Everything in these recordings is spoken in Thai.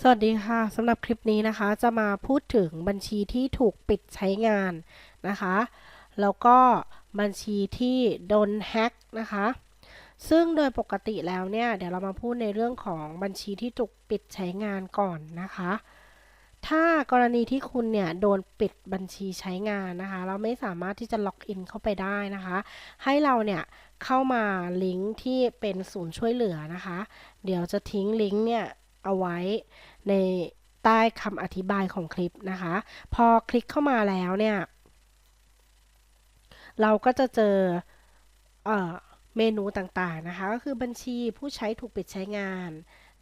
สวัสดีค่ะสำหรับคลิปนี้นะคะจะมาพูดถึงบัญชีที่ถูกปิดใช้งานนะคะ แล้วก็บัญชีที่โดนแฮ็กนะคะ ซึ่งโดยปกติแล้วเนี่ย เดี๋ยวเรามาพูดในเรื่องของบัญชีที่ถูกปิดใช้งานก่อนนะคะ ถ้ากรณีที่คุณเนี่ยโดนปิดบัญชีใช้งานนะคะ เราไม่สามารถที่จะล็อกอินเข้าไปได้นะคะ ให้เราเนี่ยเข้ามาลิงก์ที่เป็นศูนย์ช่วยเหลือนะคะ เดี๋ยวจะทิ้งลิงก์เนี่ย เอาไว้ในใต้คำอธิบายของคลิปนะคะ พอคลิกเข้ามาแล้วเนี่ย เราก็จะเจอเอเมนูต่างๆนะคะ ก็คือบัญชีผู้ใช้ถูกปิดใช้งาน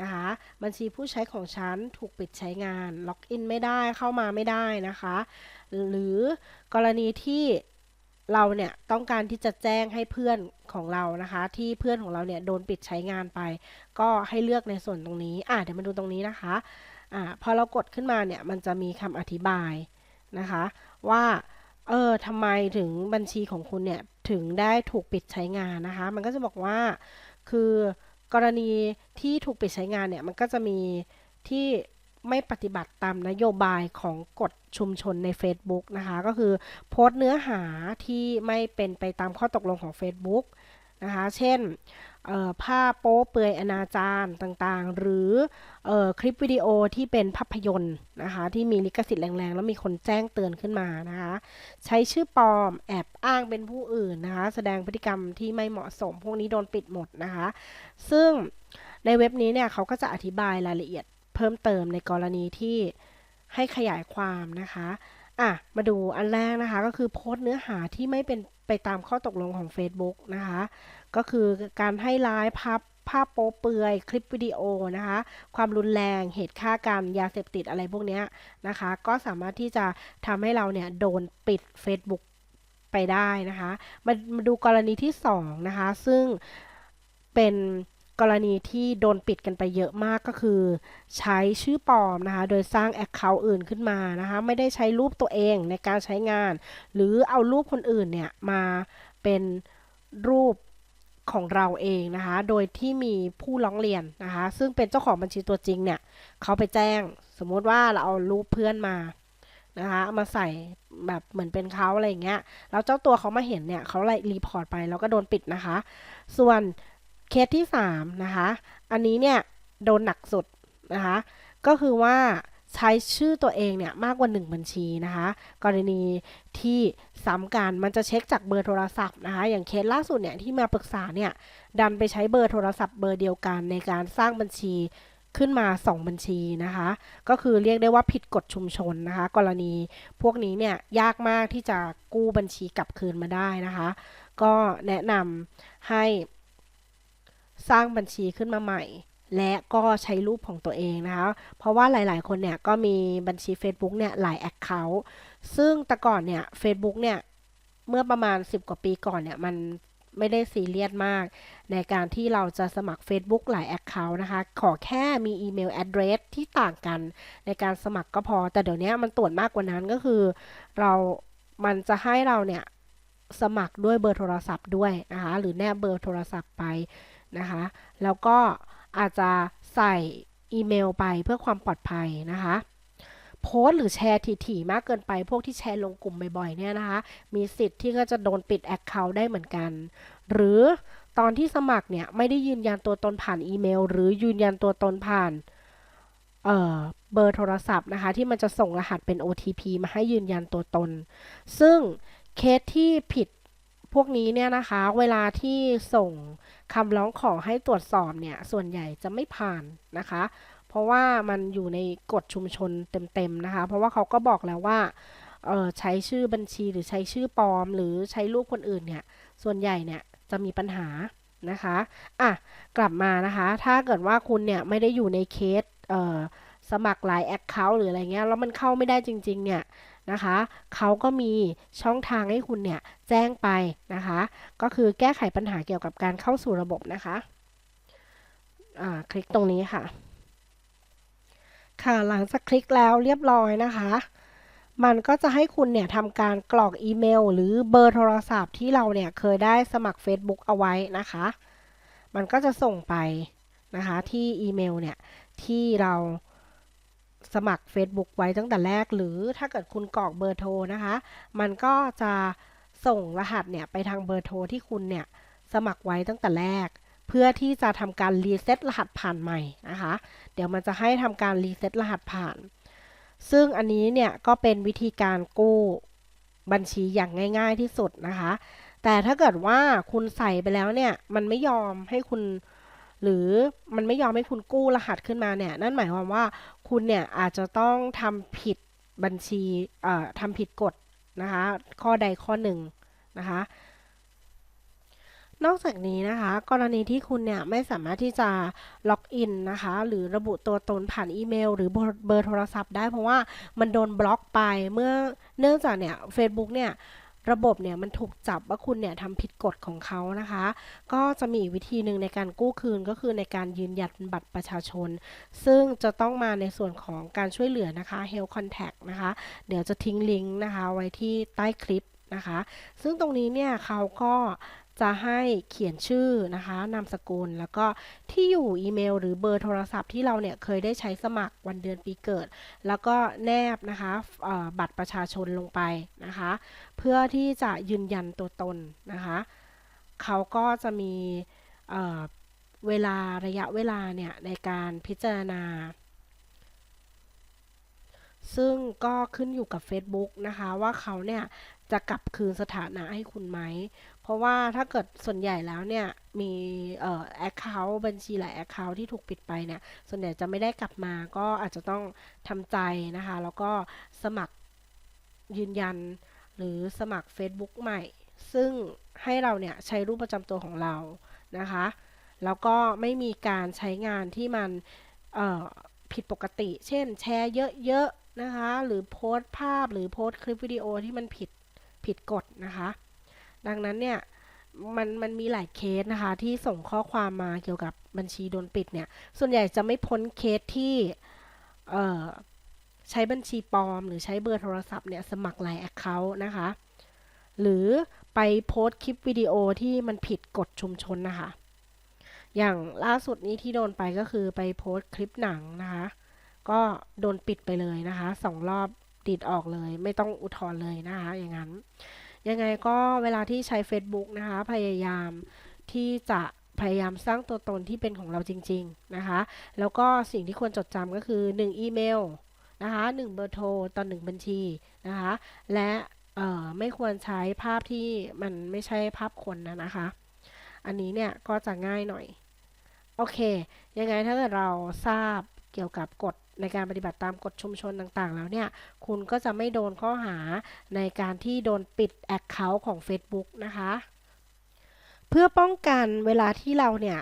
นะคะ บัญชีผู้ใช้ของฉันถูกปิดใช้งาน ล็อกอินไม่ได้เข้ามาไม่ได้นะคะ หรือกรณีที่ เราเนี่ยต้องการที่จะแจ้งให้เพื่อนของเรานะคะ ที่เพื่อนของเราเนี่ยโดนปิดใช้งานไป ก็ให้เลือกในส่วนตรงนี้อะเดี๋ยวมาดูตรงนี้นะคะอ่าพอเรากดขึ้นมาเนี่ยมันจะมีคำอธิบายนะคะ ว่าเออทำไมถึงบัญชีของคุณเนี่ยถึงได้ถูกปิดใช้งานนะคะ มันก็จะบอกว่าคือกรณีที่ถูกปิดใช้งานเนี่ยมันก็จะมีที่ ไม่ปฏิบัติตามนโยบายของกฎชุมชนใน Facebook นะคะ ก็คือโพสต์เนื้อหาที่ไม่เป็นไปตามข้อตกลงของ Facebook นะคะ เช่นภาพโป๊เปลือยอนาจารต่างๆ หรืออคลิปวิดีโอที่เป็นภาพยนตร์นะคะที่มีลิขสิทธิ์แรงๆ แล้วมีคนแจ้งเตือนขึ้นมานะคะใช้ชื่อปลอมแอบอ้างเป็นผู้อื่นนะคะแสดงพฤติกรรมที่ไม่เหมาะสม พวกนี้โดนปิดหมดนะคะ ซึ่งในเว็บนี้เนี่ยเขาก็จะอธิบายรายละเอียด เพิ่มเติมในกรณีที่ให้ขยายความนะคะอะมาดูอันแรกนะคะก็คือโพสต์เนื้อหาที่ไม่เป็นไปตามข้อตกลงของ Facebook นะคะ ก็คือการให้ร้ายภาพภาพโป๊เปลือยคลิปวิดีโอนะคะ ความรุนแรงเหตุฆ่ากันยาเสพติดอะไรพวกนี้นะคะ ก็สามารถที่จะทำให้เราเนี่ยโดนปิด Facebook ไปได้นะคะ มามาดูกรณีที่ 2 นะคะ ซึ่งเป็น กรณีที่โดนปิดกันไปเยอะมากก็คือ ใช้ชื่อปลอมนะคะ โดยสร้างแอคเคาท์อื่นขึ้นมานะคะ ไม่ได้ใช้รูปตัวเองในการใช้งาน หรือเอารูปคนอื่นเนี่ยมาเป็นรูปของเราเองนะคะ โดยที่มีผู้ร้องเรียนนะคะ ซึ่งเป็นเจ้าของบัญชีตัวจริงเนี่ยเขาไปแจ้ง สมมุติว่าเราเอารูปเพื่อนมานะคะมาใส่แบบเหมือนเป็นเขาอะไรอย่างเงี้ย แล้วเจ้าตัวเขามาเห็นเนี่ยเขาไล่รีพอร์ตไปแล้วก็โดนปิดนะคะ ส่วน เคสที่3นะคะ อันนี้เนี่ยโดนหนักสุดนะคะ ก็คือว่าใช้ชื่อตัวเองเนี่ยมากกว่า 1 บัญชีนะคะ กรณีที่ซ้ำกันมันจะเช็คจากเบอร์โทรศัพท์นะคะ อย่างเคสล่าสุดเนี่ยที่มาปรึกษาเนี่ยดันไปใช้เบอร์โทรศัพท์เบอร์เดียวกันในการสร้างบัญชีขึ้นมา 2 บัญชีนะคะ ก็คือเรียกได้ว่าผิดกฎชุมชนนะคะ กรณีพวกนี้เนี่ยยากมากที่จะกู้บัญชีกลับคืนมาได้นะคะ ก็แนะนำให้ สร้างบัญชีขึ้นมาใหม่ และก็ใช้รูปของตัวเองนะคะ เพราะว่าหลายๆ คนเนี่ยก็มีบัญชี Facebook เนี่ยหลายแอคเคาท์ซึ่งแต่ก่อนเนี่ย Facebook เนี่ยเมื่อประมาณ 10 กว่าปีก่อนเนี่ยมันไม่ได้ซีเรียสมาก ในการที่เราจะสมัคร Facebook หลายแอคเคาท์นะคะ ขอแค่มีอีเมลแอดเดรสที่ต่างกันในการสมัครก็พอ แต่เดี๋ยวนี้มันตรวจมากกว่านั้นก็คือ เรา มันจะให้เราเนี่ย สมัครด้วยเบอร์โทรศัพท์ด้วยนะคะ หรือแนบเบอร์โทรศัพท์ไป นะคะ แล้วก็อาจจะใส่อีเมลไปเพื่อความปลอดภัยนะคะโพสหรือแชร์ถี่ๆมากเกินไป พวกที่แชร์ลงกลุ่มบ่อยๆเนี่ยนะคะ มีสิทธิ์ที่ก็จะโดนปิดแอคเคาท์ได้เหมือนกัน หรือตอนที่สมัครเนี่ย ไม่ได้ยืนยันตัวตนผ่านอีเมล หรือยืนยันตัวตนผ่านเเบอร์โทรศัพท์นะคะ ที่มันจะส่งรหัสเป็น OTP มาให้ยืนยันตัวตน ซึ่งเคสที่ผิดพวกนี้เนี่ยนะคะ เวลาที่ส่ง คำร้องขอให้ตรวจสอบเนี่ยส่วนใหญ่จะไม่ผ่านนะคะ เพราะว่ามันอยู่ในกฎชุมชนเต็มๆนะคะ เพราะว่าเขาก็บอกแล้วว่าใช้ชื่อบัญชีหรือใช้ชื่อปลอม หรือใช้รูปคนอื่นเนี่ยส่วนใหญ่เนี่ยจะมีปัญหานะคะอะกลับมานะคะ ถ้าเกิดว่าคุณเนี่ยไม่ได้อยู่ในเคสสมัครหลายแอคเคาท์หรืออะไรเงี้ยแล้วมันเข้าไม่ได้จริง ๆ เนี่ย นะคะเขาก็มีช่องทางให้คุณเนี่ยแจ้งไปนะคะ ก็คือแก้ไขปัญหาเกี่ยวกับการเข้าสู่ระบบนะคะคลิกตรงนี้ค่ะ ค่ะหลังจากคลิกแล้วเรียบร้อยนะคะ มันก็จะให้คุณเนี่ยทำการกรอกอีเมล หรือเบอร์โทรศัพท์ที่เราเนี่ยเคยได้สมัคร Facebook เอาไว้นะคะ มันก็จะส่งไปนะคะที่อีเมลเนี่ยที่เรา สมัคร Facebook ไว้ตั้งแต่แรก หรือถ้าเกิดคุณกรอกเบอร์โทรนะคะ มันก็จะส่งรหัสเนี่ยไปทางเบอร์โทรที่คุณเนี่ยสมัครไว้ตั้งแต่แรก เพื่อที่จะทำการรีเซ็ตรหัสผ่านใหม่นะคะ เดี๋ยวมันจะให้ทำการรีเซ็ตรหัสผ่าน ซึ่งอันนี้เนี่ยก็เป็นวิธีการกู้บัญชีอย่างง่าย ๆที่สุดนะคะ แต่ถ้าเกิดว่าคุณใส่ไปแล้วเนี่ยมันไม่ยอมให้คุณ หรือมันไม่ยอมให้คุณกู้รหัสขึ้นมาเนี่ย นั่นหมายความว่าคุณเนี่ยอาจจะต้องทำผิดบัญชีเอ่อทำผิดกฎนะคะ ข้อใดข้อหนึ่งนะคะ นอกจากนี้นะคะ กรณีที่คุณเนี่ยไม่สามารถที่จะล็อกอินนะคะ หรือระบุตัวตนผ่านอีเมล หรือเบอร์โทรศัพท์ได้เพราะว่ามันโดนบล็อกไปเมื่อเนื่องจากเนี่ย Facebook เนี่ย ระบบเนี่ยมันถูกจับว่าคุณเนี่ยทำผิดกฎของเขานะคะ ก็จะมีวิธีหนึ่งในการกู้คืนก็คือในการยืนยันบัตรประชาชน ซึ่งจะต้องมาในส่วนของการช่วยเหลือนะคะ Health Contact นะคะ เดี๋ยวจะทิ้งลิงก์นะคะไว้ที่ใต้คลิปนะคะ ซึ่งตรงนี้เนี่ยเขาก็ จะให้เขียนชื่อนะคะ นามสกุล แล้วก็ที่อยู่อีเมล หรือเบอร์โทรศัพท์ที่เราเนี่ยเคยได้ใช้สมัครวันเดือนปีเกิด แล้วก็แนบนะคะบัตรประชาชนลงไปนะคะ เพื่อที่จะยืนยันตัวตนนะคะ เขาก็จะมีเเวลาระยะเวลาเนี่ยในการพิจารณา ซึ่งก็ขึ้นอยู่กับ Facebook นะคะ ว่าเขาเนี่ย จะกลับคืนสถานะให้คุณไหม เพราะว่าถ้าเกิดส่วนใหญ่แล้วเนี่ย มีเอ่อ account บัญชีหลาย account ที่ถูกปิดไปเนี่ย ส่วนใหญ่จะไม่ได้กลับมาก็อาจจะต้องทำใจนะคะ แล้วก็สมัครยืนยันหรือสมัคร Facebook ใหม่ ซึ่งให้เราเนี่ยใช้รูปประจำตัวของเรานะคะ แล้วก็ไม่มีการใช้งานที่มันผิดปกติ เช่น แชร์เยอะๆนะคะ หรือโพสต์ภาพหรือโพสต์คลิปวิดีโอที่มันผิด ผิดกฎนะคะ ดังนั้นเนี่ยมันมันมีหลายเคสนะคะ ที่ส่งข้อความมาเกี่ยวกับบัญชีโดนปิดเนี่ย ส่วนใหญ่จะไม่พ้นเคสที่ใช้บัญชีปลอม หรือใช้เบอร์โทรศัพท์เนี่ยสมัครหลายแอคเคาท์นะคะ หรือไปโพสต์คลิปวิดีโอที่มันผิดกฎชุมชนนะคะ อย่างล่าสุดนี้ที่โดนไปก็คือไปโพสต์คลิปหนังนะคะ ก็โดนปิดไปเลยนะคะสองรอบ ติดออกเลย ไม่ต้องอุทธรณ์เลยนะคะ อย่างนั้น ยังไงก็เวลาที่ใช้ Facebook นะคะ พยายามที่จะพยายามสร้างตัวตนที่เป็นของเราจริง ๆ นะคะ แล้วก็สิ่งที่ควรจดจำก็คือ 1 อีเมลนะคะ1เบอร์โทรต่อ1บัญชีนะคะ และไม่ควรใช้ภาพที่มันไม่ใช่ภาพคนนะนะคะ อันนี้เนี่ยก็จะง่ายหน่อย โอเค ยังไงถ้าเกิดเราทราบเกี่ยวกับกฎ ในการปฏิบัติตามกฎชุมชนต่างๆ แล้วเนี่ย คุณก็จะไม่โดนข้อหาในการที่โดนปิด Account ของ Facebook นะคะ เพื่อป้องกันเวลาที่เราเนี่ย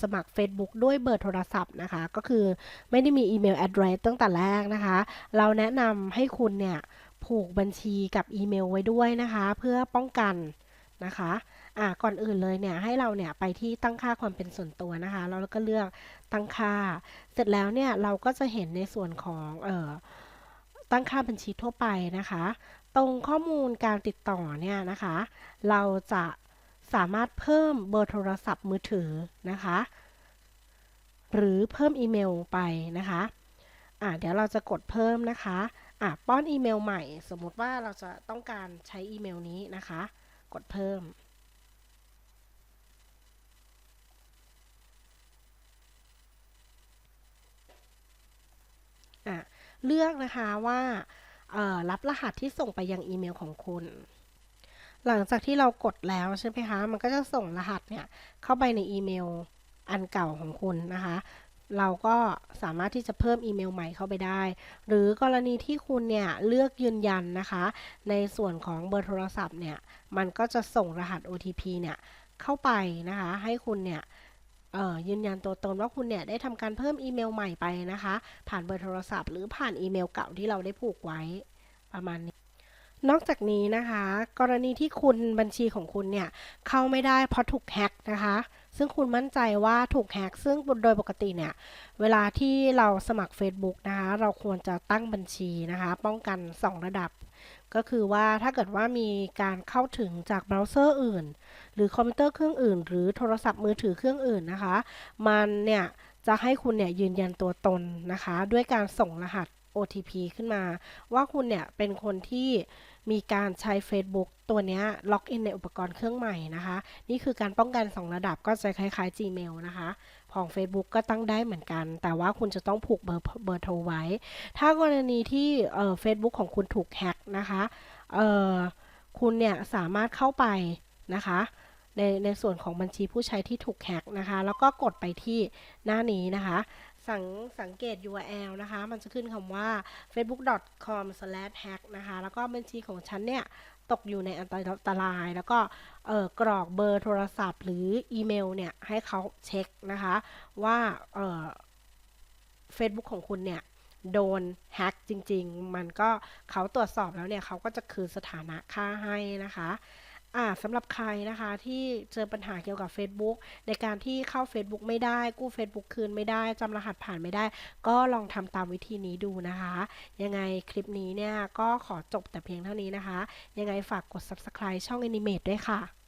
สมัคร Facebook ด้วยเบอร์โทรศัพท์นะคะ ก็คือไม่ได้มีอีเมล address ตั้งแต่แรกนะคะ เราแนะนำให้คุณเนี่ยผูกบัญชีกับอีเมลไว้ด้วยนะคะ เพื่อป้องกัน นะคะอ่าก่อนอื่นเลยเนี่ยให้เราเนี่ยไปที่ตั้งค่าความเป็นส่วนตัวนะคะแล้วเราก็เลือกตั้งค่า เสร็จแล้วเนี่ยเราก็จะเห็นในส่วนของเอ่อตั้งค่าบัญชีทั่วไปนะคะ ตรงข้อมูลการติดต่อเนี่ยนะคะ เราจะสามารถเพิ่มเบอร์โทรศัพท์มือถือนะคะ หรือเพิ่มอีเมลไปนะคะอ่าเดี๋ยวเราจะกดเพิ่มนะคะอ่าป้อนอีเมลใหม่ สมมติว่าเราจะต้องการใช้อีเมลนี้นะคะ กดเพิ่ม เลือกนะคะว่ารับรหัสที่ส่งไปยังอีเมลของคุณ หลังจากที่เรากดแล้วใช่ไหมคะ มันก็จะส่งรหัสเนี่ยเข้าไปในอีเมลอันเก่าของคุณนะคะ เราก็สามารถที่จะเพิ่มอีเมลใหม่เข้าไปได้ หรือกรณีที่คุณเนี่ยเลือกยืนยันนะคะ ในส่วนของเบอร์โทรศัพท์เนี่ย มันก็จะส่งรหัส OTP เนี่ยเข้าไปนะคะ ให้คุณเนี่ยยืนยันตัวตนว่าคุณเนี่ยได้ทำการเพิ่มอีเมลใหม่ไปนะคะ ผ่านเบอร์โทรศัพท์ หรือผ่านอีเมลเก่าที่เราได้ผูกไว้ประมาณนี้ นอกจากนี้นะคะ กรณีที่คุณบัญชีของคุณเนี่ย เข้าไม่ได้เพราะถูกแฮ็กนะคะซึ่งคุณมั่นใจว่าถูกแฮกซึ่งโดยปกติเนี่ย เวลาที่เราสมัคร Facebook นะคะเราควรจะตั้งบัญชีนะคะ ป้องกัน 2 ระดับ ก็คือว่าถ้าเกิดว่ามีการเข้าถึงจากเบราว์เซอร์อื่น หรือคอมพิวเตอร์เครื่องอื่น หรือโทรศัพท์มือถือเครื่องอื่นนะคะ มันเนี่ย จะให้คุณเนี่ยยืนยันตัวตนนะคะ ด้วยการส่งรหัส OTP ขึ้นมา ว่าคุณเนี่ยเป็นคนที่มีการใช้ Facebook ตัวนี้ล็อกอินในอุปกรณ์เครื่องใหม่นะคะ นี่คือการป้องกัน 2 ระดับก็จะคล้ายๆ Gmail นะคะของ Facebook ก็ตั้งได้เหมือนกัน แต่ว่าคุณจะต้องผูกเบอร์เบอร์โทรไว้ ถ้ากรณีที่เอ่อ Facebook ของคุณถูกแฮ็กนะคะเอ่อคุณเนี่ยสามารถเข้าไปนะคะในในส่วนของบัญชีผู้ใช้ที่ถูกแฮกนะคะ แล้วก็กดไปที่หน้านี้นะคะ สังสังเกต URL นะคะ มันจะขึ้นคำว่า facebook.com/hack นะคะ แล้วก็บัญชีของฉันเนี่ย ตกอยู่ในอันตราย แล้วก็เออกรอกเบอร์โทรศัพท์ หรืออีเมลเนี่ย ให้เขาเช็คนะคะ ว่าเออ Facebook ของคุณเนี่ย โดนแฮ็กจริง ๆ มันก็เขาตรวจสอบแล้วเนี่ย เขาก็จะคืนสถานะค่าให้นะคะ อ่าสำหรับใครนะคะที่เจอปัญหาเกี่ยวกับ Facebook ในการที่เข้า Facebook ไม่ได้ กู้ Facebook คืนไม่ได้จำรหัสผ่านไม่ได้ ก็ลองทำตามวิธีนี้ดูนะคะ ยังไงคลิปนี้เนี่ยก็ขอจบแต่เพียงเท่านี้นะคะ ยังไงฝากกด Subscribe ช่อง Animate ด้วยค่ะ